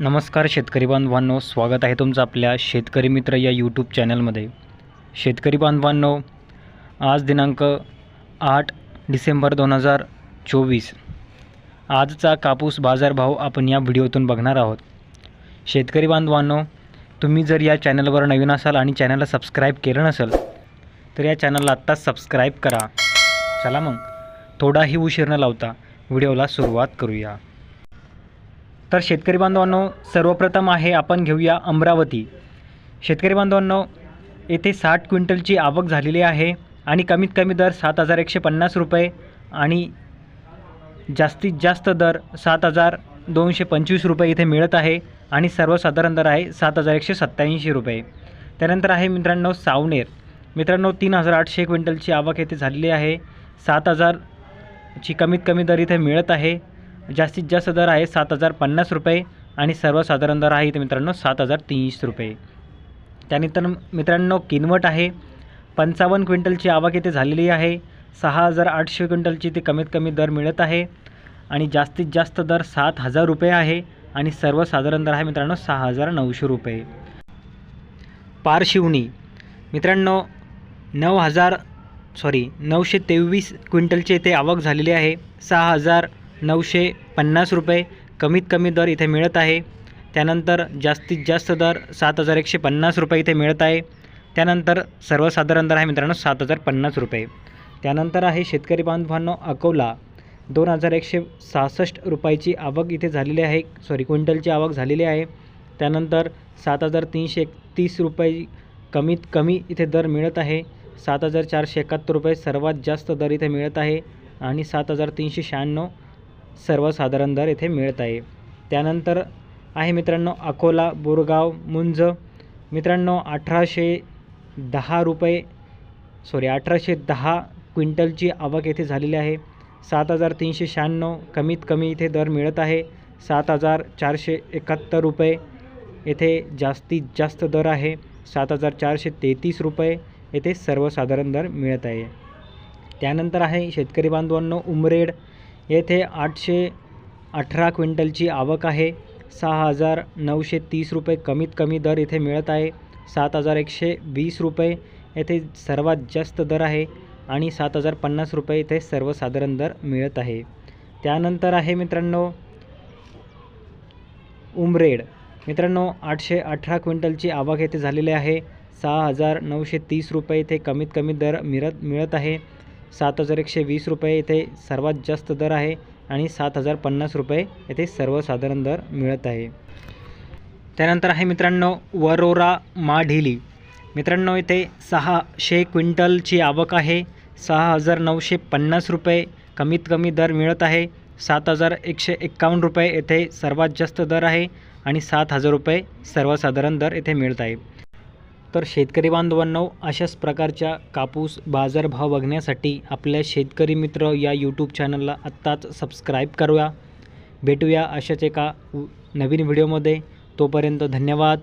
नमस्कार शेतकरी बांधवांनो स्वागत आहे तुमचं आपल्या शेतकरी मित्र या यूट्यूब चॅनलमध्ये. शेतकरी बांधवांनो आज दिनांक आठ डिसेंबर दोन हजार चोवीस. आजचा कापूस बाजारभाव आपण या व्हिडिओतून बघणार आहोत. शेतकरी बांधवांनो तुम्ही जर या चॅनलवर नवीन असाल आणि चॅनलला सबस्क्राईब केलं नसेल तर या चॅनलला आत्ताच सबस्क्राईब करा. चला मग थोडाही उशीर न लावता व्हिडिओला सुरुवात करूया. तर शेतकरी बांधवांनो सर्वप्रथम आहे आपण घेऊया अमरावती. शेतकरी बांधवांनो येथे साठ क्विंटलची आवक झालेली आहे आणि कमीत कमी दर सात हजार एकशे पन्नास रुपये आणि जास्तीत जास्त दर सात हजार दोनशे पंचवीस रुपये इथे मिळत आहे आणि सर्वसाधारण दर आहे सात हजार एकशे सत्त्याऐंशी रुपये. त्यानंतर आहे मित्रांनो सावनेर. मित्रांनो तीन हजार आठशे क्विंटलची आवक येथे झालेली आहे. सात हजारची कमीत कमी दर इथे मिळत आहे. जास्तीत जास्त दर आहे सात हजार पन्नास रुपये आणि सर्वसाधारण दर आहे इथे मित्रांनो सात हजार तीनशे रुपये. त्यानंतर मित्रांनो किनवट आहे. पंचावन्न क्विंटलची आवक येथे झालेली आहे. सहा हजार आठशे क्विंटलची ते कमीत कमी दर मिळत आहे. आणि जास्तीत जास्त दर सात हजार रुपये आहे आणि सर्वसाधारण दर आहे मित्रांनो सहा हजार नऊशे रुपये. पारशिवणी. मित्रांनो नऊ हजार सॉरी नऊशे तेवीस क्विंटलची इथे आवक झालेली आहे. सहा हजार नऊशे पन्नास रुपये कमीत कमी दर इथे मिळत आहे. त्यानंतर जास्तीत जास्त दर सात हजार एकशे पन्नास रुपये इथे मिळत आहे. त्यानंतर सर्वसाधारण दर आहे मित्रांनो सात हजार पन्नास रुपये. त्यानंतर आहे शेतकरी बांधवांनो अकोला. दोन हजार एकशे सहासष्ट रुपयाची आवक इथे झालेली आहे. सॉरी क्विंटलची आवक झालेली आहे. त्यानंतर सात हजार तीनशे एकतीस रुपये कमीत कमी इथे दर मिळत आहे. सात हजार चारशे एकाहत्तर रुपये सर्वात जास्त दर इथे मिळत आहे. आणि सात हजार तीनशे शहाण्णव सर्वसाधारण दर इथे मिळत आहे. त्यानंतर आहे मित्रांनो अकोला बोरगाव मुंज. मित्रांनो अठराशे दहा रुपये सॉरी अठराशे दहा क्विंटलची आवक येथे झालेली आहे. सात हजार तीनशे शहाण्णव कमीत कमी इथे दर मिळत आहे. सात हजार चारशे एकाहत्तर रुपये येथे जास्तीत जास्त दर आहे. सात हजार चारशे तेहतीस रुपये येथे सर्वसाधारण दर मिळत आहे. त्यानंतर आहे शेतकरी बांधवांनो उमरेड. येथे आठशे अठरा क्विंटलची आवक आहे. सहा हजार नऊशे तीस रुपये कमीत कमी दर इथे मिळत आहे. सात हजार एकशे वीस रुपये येथे सर्वात जास्त दर आहे आणि सात हजार पन्नास रुपये इथे सर्वसाधारण दर मिळत आहे. त्यानंतर आहे मित्रांनो उमरेड. मित्रांनो आठशे अठरा क्विंटलची आवक येथे झालेली आहे. सहा हजार नऊशे तीस रुपये इथे कमीत कमी दर मिळत मिळत आहे. सात हजार एकशे वीस रुपये इथे सर्वात जास्त दर आहे आणि सात हजार पन्नास रुपये येथे सर्वसाधारण दर मिळत आहे. त्यानंतर आहे मित्रांनो वरोरा माढिली. मित्रांनो इथे सहाशे क्विंटलची आवक आहे. सहा हजार नऊशे पन्नास रुपये कमीत कमी दर मिळत आहे. सात हजार एकशे एक्कावन्न रुपये येथे सर्वात जास्त दर आहे आणि सात हजार रुपये सर्वसाधारण दर येथे मिळत आहे. तर शेतकरी बांधवांनो अशाच प्रकारच्या कापूस बाजारभाव बघण्यासाठी आपल्या शेतकरी मित्र या यूट्यूब चॅनलला आत्ताच सबस्क्राईब करूया. भेटूया अशाच एका नवीन व्हिडिओमध्ये तोपर्यंत धन्यवाद.